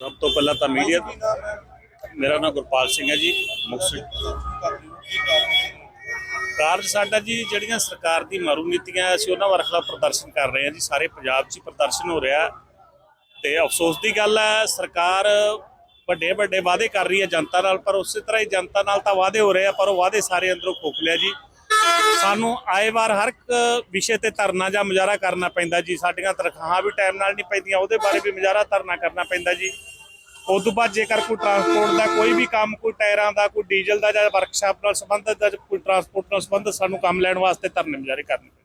ਸਭ ਤੋਂ ਪਹਿਲਾਂ ਤਾਂ ਮੀਡੀਆ ਮੇਰਾ ਨਾਮ ਗੁਰਪਾਲ ਸਿੰਘ ਹੈ ਜੀ ਮੁਕਤਸਰ ਕਾਰਜ ਸਾਡਾ ਜੀ, ਜਿਹੜੀਆਂ ਸਰਕਾਰ ਦੀ ਮਾਰੂ ਨੀਤੀਆਂ, ਅਸੀਂ ਉਹਨਾਂ ਵਰਖ ਦਾ ਪ੍ਰਦਰਸ਼ਨ ਕਰ ਰਹੇ ਹਾਂ ਜੀ। ਸਾਰੇ ਪੰਜਾਬ 'ਚ ਹੀ ਪ੍ਰਦਰਸ਼ਨ ਹੋ ਰਿਹਾ ਤੇ ਅਫਸੋਸ ਦੀ ਗੱਲ ਹੈ, ਸਰਕਾਰ ਵੱਡੇ ਵੱਡੇ ਵਾਅਦੇ ਕਰ ਰਹੀ ਹੈ ਜਨਤਾ ਨਾਲ, ਪਰ ਉਸੇ ਤਰ੍ਹਾਂ ਹੀ ਜਨਤਾ ਨਾਲ ਤਾਂ ਵਾਅਦੇ ਹੋ ਰਹੇ ਆ, ਪਰ ਉਹ ਵਾਅਦੇ ਸਾਰੇ ਅੰਦਰੋਂ ਖੋਖਲਿਆ ਜੀ। ਸਾਨੂੰ ਆਏ ਵਾਰ ਹਰ ਇੱਕ ਵਿਸ਼ੇ ਤੇ ਧਰਨਾ ਜਾਂ ਮੁਜ਼ਾਹਰਾ ਕਰਨਾ ਪੈਂਦਾ ਜੀ। ਸਾਡੀਆਂ ਤਨਖਾਹਾਂ ਵੀ ਟਾਈਮ ਨਾਲ ਨਹੀਂ ਪੈਂਦੀਆਂ, ਉਹਦੇ ਬਾਰੇ ਵੀ ਮੁਜ਼ਾਹਰਾ ਧਰਨਾ ਕਰਨਾ ਪੈਂਦਾ ਜੀ। ਉਸ ਤੋਂ ਬਾਅਦ ਜੇਕਰ ਕੋਈ ਟਰਾਂਸਪੋਰਟ ਦਾ ਕੋਈ ਵੀ ਕੰਮ, ਕੋਈ ਟਾਇਰਾਂ ਦਾ, ਕੋਈ ਡੀਜ਼ਲ ਦਾ ਜਾਂ ਵਰਕਸ਼ਾਪ ਨਾਲ ਸੰਬੰਧਿਤ ਜਾਂ ਕੋਈ ਟਰਾਂਸਪੋਰਟ ਨਾਲ ਸੰਬੰਧਿਤ ਸਾਨੂੰ ਕੰਮ ਲੈਣ ਵਾਸਤੇ ਧਰਨੇ ਮੁਜ਼ਾਹਰੇ ਕਰਨੇ ਪੈਂਦੇ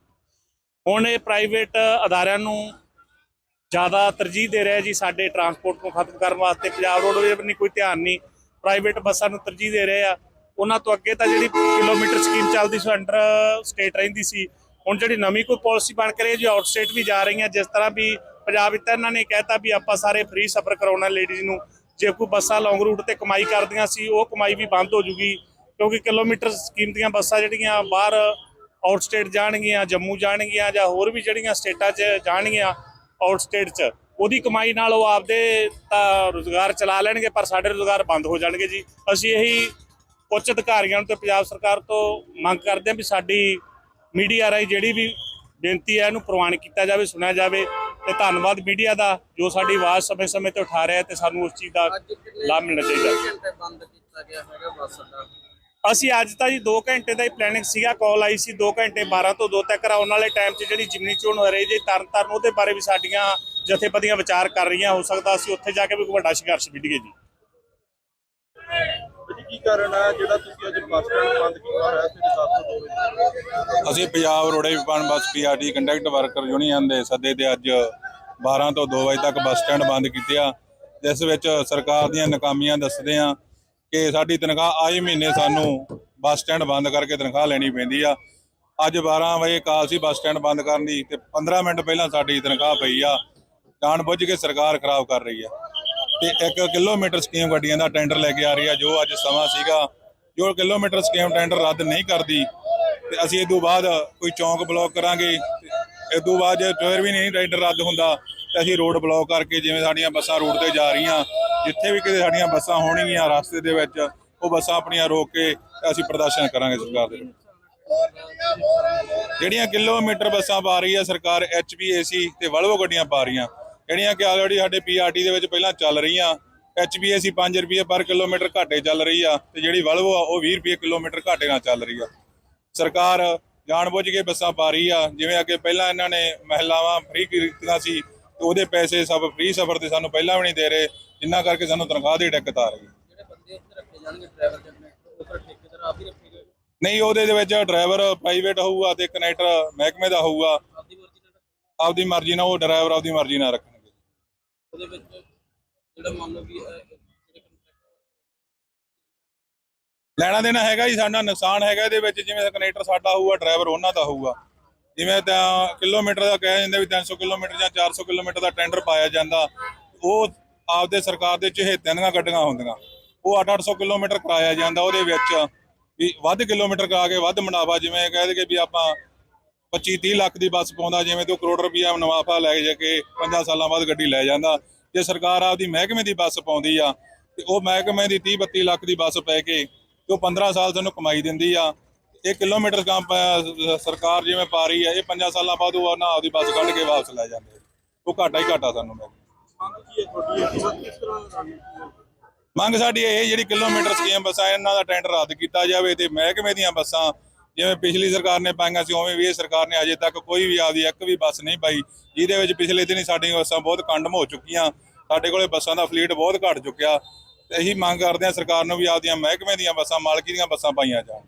ਹੁਣ ਇਹ ਪ੍ਰਾਈਵੇਟ ਅਦਾਰਿਆਂ ਨੂੰ ਜ਼ਿਆਦਾ ਤਰਜੀਹ ਦੇ ਰਿਹਾ ਜੀ ਸਾਡੇ ਟਰਾਂਸਪੋਰਟ ਨੂੰ ਖਤਮ ਕਰਨ ਵਾਸਤੇ। ਪੰਜਾਬ ਰੋਡਵੇਜ਼ ਵੀ ਨਹੀਂ ਕੋਈ ਧਿਆਨ ਨਹੀਂ ਪ੍ਰਾਈਵੇਟ ਬੱਸਾਂ ਨੂੰ ਤਰਜੀਹ ਦੇ ਰਹੇ ਆ। ਉਹਨਾਂ ਤੋਂ ਅੱਗੇ ਤਾਂ ਜਿਹੜੀ ਕਿਲੋਮੀਟਰ ਸਕੀਮ ਚੱਲਦੀ ਸੀ ਅੰਡਰ ਸਟੇਟ ਰਹਿੰਦੀ ਸੀ, ਹੁਣ ਜਿਹੜੀ ਨਵੀਂ ਕੋਈ ਪਾਲਿਸੀ ਬਣ ਕੇ ਰਹੀ ਹੈ ਜੀ ਆਊਟ ਸਟੇਟ ਵੀ ਜਾ ਰਹੀਆਂ। ਜਿਸ ਤਰ੍ਹਾਂ ਵੀ ਪੰਜਾਬ ਵਿੱਚ ਇਹਨਾਂ ਨੇ ਕਹਿਤਾ ਵੀ ਆਪਾਂ ਸਾਰੇ ਫ੍ਰੀ ਸਫ਼ਰ ਕਰਾਉਣਾ ਲੇਡੀਜ਼ ਨੂੰ। ਜੇ ਕੋਈ ਬੱਸਾਂ ਲੌਂਗ ਰੂਟ ਤੇ ਕਮਾਈ ਕਰਦੀਆਂ ਸੀ, ਉਹ ਕਮਾਈ ਵੀ ਬੰਦ ਹੋ ਜੂਗੀ, ਕਿਉਂਕਿ ਕਿਲੋਮੀਟਰ ਸਕੀਮ ਦੀਆਂ ਬੱਸਾਂ ਜਿਹੜੀਆਂ ਬਾਹਰ ਆਊਟ ਸਟੇਟ ਜਾਣਗੀਆਂ, ਜੰਮੂ ਜਾਣਗੀਆਂ ਜਾਂ ਹੋਰ ਵੀ ਜਿਹੜੀਆਂ ਸਟੇਟਾਂ 'ਚ ਜਾਣਗੀਆਂ ਆਊਟ ਸਟੇਟ 'ਚ, ਉਹਦੀ ਕਮਾਈ ਨਾਲ ਉਹ ਆਪਦੇ ਤਾਂ ਰੋਜ਼ਗਾਰ ਚਲਾ ਲੈਣਗੇ, ਪਰ ਸਾਡੇ ਰੋਜ਼ਗਾਰ ਬੰਦ ਹੋ ਜਾਣਗੇ ਜੀ। ਅਸੀਂ ਇਹੀ ਉੱਚ ਅਧਿਕਾਰੀਆਂ ਨੂੰ ਤੇ ਪੰਜਾਬ ਸਰਕਾਰ ਤੋਂ ਮੰਗ ਕਰਦੇ ਹਾਂ ਵੀ ਸਾਡੀ ਮੀਡੀਆ ਰਾਹੀਂ ਜਿਹੜੀ ਵੀ ਬੇਨਤੀ ਹੈ, ਇਹਨੂੰ ਪ੍ਰਵਾਨ ਕੀਤਾ ਜਾਵੇ, ਸੁਣਿਆ ਜਾਵੇ। ਤੇ ਧੰਨਵਾਦ ਮੀਡੀਆ ਦਾ ਜੋ ਸਾਡੀ ਆਵਾਜ਼ ਸਮੇਂ-ਸਮੇਂ ਤੇ ਉਠਾ ਰਿਹਾ ਹੈ ਤੇ ਸਾਨੂੰ ਉਸ ਚੀਜ਼ ਦਾ ਲਾਭ ਮਿਲਣਾ ਚਾਹੀਦਾ। ਅਸੀਂ ਅੱਜ ਤਾਂ ਜੀ 2 ਘੰਟੇ ਦਾ ਹੀ ਪਲੈਨਿੰਗ ਸੀਗਾ ਕਾਲ ਆਈ ਸੀ 2 ਘੰਟੇ 12 ਤੋਂ 2 ਤੱਕ ਆਉਣ ਵਾਲੇ ਟਾਈਮ 'ਚ ਜਿਹੜੀ ਜਿਮਨੀ ਚੋਣ ਹੋ ਰਹੀ ਜੀ ਤਰਨ ਤਾਰਨ ਉਹਦੇ ਬਾਰੇ ਵੀ ਸਾਡੀਆਂ ਜਥੇਬੰਦੀਆਂ ਵਿਚਾਰ ਕਰ ਰਹੀਆਂ। ਹੋ ਸਕਦਾ ਅਸੀਂ ਉੱਥੇ ਜਾ ਕੇ ਵੀ ਕੋਈ ਵੱਡਾ ਸੰਘਰਸ਼ ਵਿੱਢੀਏ ਜੀ। ਕੀ ਕਾਰਨ ਹੈ? ਜਿਹੜਾ ਤੁਸੀਂ ਅੱਜ ਬੱਸ ਸਟੈਂਡ ਬੰਦ ਕੀਤਾ ਹੋਇਆ ਸਵੇਰੇ 7 ਤੋਂ 2 ਵਜੇ ਅਸੀਂ Punjab roadways ਵਿਪਾਨ bus PRTC contract worker union ਦੇ ਸੱਦੇ ਤੇ ਅੱਜ 12 ਤੋਂ 2 ਵਜੇ ਤੱਕ ਬੱਸ ਸਟੈਂਡ ਬੰਦ ਕੀਤੇ ਜਿਸ ਵਿੱਚ ਸਰਕਾਰ ਦੀਆਂ ਨਾਕਾਮੀਆਂ ਦੱਸਦੇ ਆ ਕਿ ਸਾਡੀ ਤਨਖਾਹ ਆਏ ਮਹੀਨੇ ਸਾਨੂੰ ਬੱਸ ਸਟੈਂਡ ਬੰਦ ਕਰਕੇ ਤਨਖਾਹ ਲੈਣੀ ਪੈਂਦੀ ਆ। ਅੱਜ 12 ਵਜੇ ਕਾਲ ਸੀ ਬੱਸ ਸਟੈਂਡ ਬੰਦ ਕਰਨ ਦੀ ਤੇ 15 ਮਿੰਟ ਪਹਿਲਾਂ ਸਾਡੀ ਤਨਖਾਹ ਪਈ ਆ। ਜਾਣ ਬੁੱਝ ਕੇ ਸਰਕਾਰ ਖਰਾਬ ਕਰ ਰਹੀ ਆ। ਤੇ 1 ਕਿਲੋਮੀਟਰ ਸਕੀਮ ਗੱਡੀਆਂ ਦਾ ਟੈਂਡਰ ਲੈ ਕੇ ਆ ਰਹੀ ਆ, ਜੋ ਅੱਜ ਸਮਾਂ ਸੀਗਾ, ਜੋ ਕਿਲੋਮੀਟਰ ਸਕੀਮ ਟੈਂਡਰ ਰੱਦ ਨਹੀਂ ਕਰਦੀ, ਤੇ ਅਸੀਂ ਇਹ ਤੋਂ ਬਾਅਦ ਕੋਈ ਚੌਂਕ ਬਲੌਕ ਕਰਾਂਗੇ ਇਸ ਤੋਂ ਬਾਅਦ ਜੇ ਫਿਰ ਵੀ ਨਹੀਂ ਟੈਂਡਰ ਰੱਦ ਹੁੰਦਾ, ਤੇ ਅਸੀਂ ਰੋਡ ਬਲੌਕ ਕਰਕੇ ਜਿਵੇਂ ਸਾਡੀਆਂ ਬੱਸਾਂ ਰੋਡ ਤੇ ਜਾ ਰਹੀਆਂ, ਜਿੱਥੇ ਵੀ ਕਿਤੇ ਸਾਡੀਆਂ ਬੱਸਾਂ ਹੋਣਗੀਆਂ ਰਸਤੇ ਦੇ ਵਿੱਚ, ਉਹ ਬੱਸਾਂ ਆਪਣੀਆਂ ਰੋਕ ਕੇ ਅਸੀਂ ਪ੍ਰਦਰਸ਼ਨ ਕਰਾਂਗੇ ਸਰਕਾਰ ਦੇ। ਜਿਹੜੀਆਂ ਕਿਲੋਮੀਟਰ ਬੱਸਾਂ ਪਾ ਰਹੀ ਹੈ ਸਰਕਾਰ ਐਚਪੀਏਸੀ ਤੇ ਵਲਵੋ ਗੱਡੀਆਂ ਪਾ ਰਹੀਆਂ। ਜਿਹੜੀਆਂ ਕਿ ਆਲਰੇਡੀ ਸਾਡੇ ਪੀਆਰਟੀ ਦੇ ਵਿੱਚ ਪਹਿਲਾਂ ਚੱਲ ਰਹੀਆਂ। ਐਚਪੀਏਸੀ 5 ਰੁਪਏ ਪਰ ਕਿਲੋਮੀਟਰ ਘਾਟੇ ਚੱਲ ਰਹੀ ਆ ਤੇ ਜਿਹੜੀ ਵਲਵੋ ਆ ਉਹ 20 ਰੁਪਏ ਕਿਲੋਮੀਟਰ ਘਾਟੇ ਨਾਲ ਚੱਲ ਰਹੀ ਆ। ਸਰਕਾਰ ਜਾਣਬੁੱਝ ਕੇ ਬੱਸਾਂ ਪਾ ਰਹੀ ਆ ਜਿਵੇਂ ਅੱਗੇ ਪਹਿਲਾਂ ਇਹਨਾਂ ਨੇ ਮਹਿਲਾਵਾਂ ਫ੍ਰੀ ਕੀਤੀਆਂ ਸੀ ਤੇ ਉਹਦੇ ਪੈਸੇ ਸਭ ਫ੍ਰੀ ਸਫ਼ਰ ਤੇ ਸਾਨੂੰ ਪਹਿਲਾਂ ਵੀ ਨਹੀਂ ਦੇ ਰਹੇ ਜਿੰਨਾ ਕਰਕੇ ਸਾਨੂੰ ਤਨਖਾਹ ਦੀ ਦਿੱਕਤ ਆ ਰਹੀ। ਹੈ ਜਿਹੜੇ ਬੰਦੇ ਇੱਥੇ ਰੱਖੇ ਜਾਣਗੇ ਡਰਾਈਵਰ ਜਨਰੇਟਰ ਉਹ ਫਿਰ ਠੇਕੇਦਾਰ ਆਪ ਹੀ ਰੱਖੇਗੇ ਨਹੀਂ ਉਹਦੇ ਦੇ ਵਿੱਚ ਡਰਾਈਵਰ ਪ੍ਰਾਈਵੇਟ ਹੋਊਗਾ ਤੇ ਕਨੈਕਟਰ ਮਹਿਕਮੇ ਦਾ ਹੋਊਗਾ। ਆਪਦੀ ਮਰਜ਼ੀ ਨਾਲ ਰੱਖੋ। ਆਪਦੀ ਮਰਜ਼ੀ ਨਾਲ ਉਹ ਡਰਾਈਵਰ ਆਪਦੀ ਮਰਜ਼ੀ ਨਾਲ ਰੱਖਣਗੇ ਉਹਦੇ ਵਿੱਚ ਜਿਹੜਾ ਮੰਨ ਲਓ ਵੀ ਲੈਣਾ ਦੇਣਾ ਹੈਗਾ ਜੀ, ਸਾਡਾ ਨੁਕਸਾਨ ਹੈਗਾ ਇਹਦੇ ਵਿੱਚ, ਜਿਵੇਂ ਕਨੈਕਟਰ ਸਾਡਾ ਹੋਊਗਾ, ਡਰਾਈਵਰ ਉਹਨਾਂ ਦਾ ਹੋਊਗਾ। ਜਿਵੇਂ ਤਾਂ ਕਿਲੋਮੀਟਰ ਦਾ ਕਹਿ ਜਾਂਦੇ ਵੀ 300 ਕਿਲੋਮੀਟਰ ਜਾਂ 400 ਕਿਲੋਮੀਟਰ ਦਾ ਟੈਂਡਰ ਪਾਇਆ ਜਾਂਦਾ, ਉਹ ਆਪਦੇ ਸਰਕਾਰ ਦੇ ਚਹੇਤਿਆਂ ਦੀਆਂ ਗੱਡੀਆਂ ਹੁੰਦੀਆਂ। ਉਹ 8-800 ਕਿਲੋਮੀਟਰ ਕਰਾਇਆ ਜਾਂਦਾ ਉਹਦੇ ਵਿੱਚ, ਵੀ ਵੱਧ ਕਿਲੋਮੀਟਰ ਕਰਾ ਕੇ ਵੱਧ ਮੁਨਾਫਾ, ਜਿਵੇਂ ਕਹਿ ਦਈਏ ਵੀ ਆਪਾਂ 25-30 ਲੱਖ ਦੀ ਬੱਸ ਪਾਉਂਦਾ ਜਿਵੇਂ ਤੇ ਉਹ ਕਰੋੜ ਰੁਪਈਆ ਮੁਨਾਫਾ ਲੈ ਜਾ ਕੇ 5 ਸਾਲਾਂ ਬਾਅਦ ਗੱਡੀ ਲੈ ਜਾਂਦਾ। ਜੇ ਸਰਕਾਰ ਆਪਦੀ ਮਹਿਕਮੇ ਦੀ ਬੱਸ ਪਾਉਂਦੀ ਆ ਤੇ ਉਹ ਮਹਿਕਮੇ ਦੀ 30-32 ਲੱਖ ਦੀ ਬੱਸ ਪੈ ਕੇ ਤੇ ਉਹ 15 ਸਾਲ ਤੁਹਾਨੂੰ ਕਮਾਈ ਦਿੰਦੀ ਆ। ਇਹ ਕਿਲੋਮੀਟਰ ਕੰਮ ਸਰਕਾਰ ਜਿਵੇਂ ਪਾ ਰਹੀ ਆ ਇਹ 5 ਸਾਲਾਂ ਬਾਅਦ ਉਹ ਨਾ ਆਪਦੀ ਬੱਸ ਕੱਢ ਕੇ ਵਾਪਸ ਲੈ ਜਾਂਦੇ ਉਹ ਘਾਟਾ ਹੀ ਘਾਟਾ ਸਾਨੂੰ ਮੰਗ ਸਾਡੀ ਇਹ ਜਿਹੜੀ ਕਿਲੋਮੀਟਰ ਸਕੀਮ ਬੱਸਾਂ ਇਹਨਾਂ ਦਾ ਟੈਂਡਰ ਰੱਦ ਕੀਤਾ ਜਾਵੇ ਤੇ ਮਹਿਕਮੇ ਦੀਆਂ ਬੱਸਾਂ ਜਿਵੇਂ ਪਿਛਲੀ ਸਰਕਾਰ ਨੇ ਪਾਈਆਂ ਸੀ, ਉਵੇਂ ਵੀ ਇਹ ਸਰਕਾਰ ਨੇ ਅਜੇ ਤੱਕ ਕੋਈ ਵੀ ਆਪਦੀ ਇੱਕ ਵੀ ਬੱਸ ਨਹੀਂ ਪਾਈ, ਜਿਹਦੇ ਵਿੱਚ ਪਿਛਲੇ ਦਿਨੀ ਸਾਡੀਆਂ ਬੱਸਾਂ ਬਹੁਤ ਕੰਡਮ ਹੋ ਚੁੱਕੀਆਂ, ਸਾਡੇ ਕੋਲੇ ਬੱਸਾਂ ਦਾ ਫਲੀਟ ਬਹੁਤ ਘਟ ਚੁੱਕਿਆ, ਤੇ ਇਹੀ ਮੰਗ ਕਰਦੇ ਹਾਂ ਸਰਕਾਰ ਨੂੰ ਵੀ ਆਪਦੀਆਂ ਮਹਿਕਮੇ ਦੀਆਂ ਬੱਸਾਂ, ਮਾਲਕੀ ਦੀਆਂ ਬੱਸਾਂ ਪਾਈਆਂ ਜਾਣ।